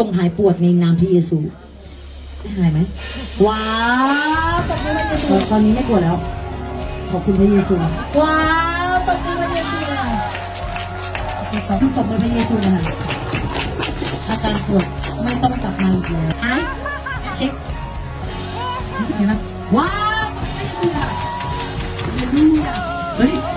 จงหายปวดในนามพระเยซู หายไหม ว้าวตบมือพระเยซูตอนนี้ไม่ปวดแล้ว ขอบคุณพระเยซู ว้าวตบมือพระเยซูขอบคุณตบมือพระเยซูนะคะอาการปวดไม่ต้องกลับมาอีกแล้วหายเช็คเห็นไหมาว้าวบมืพระเยซูค่ะ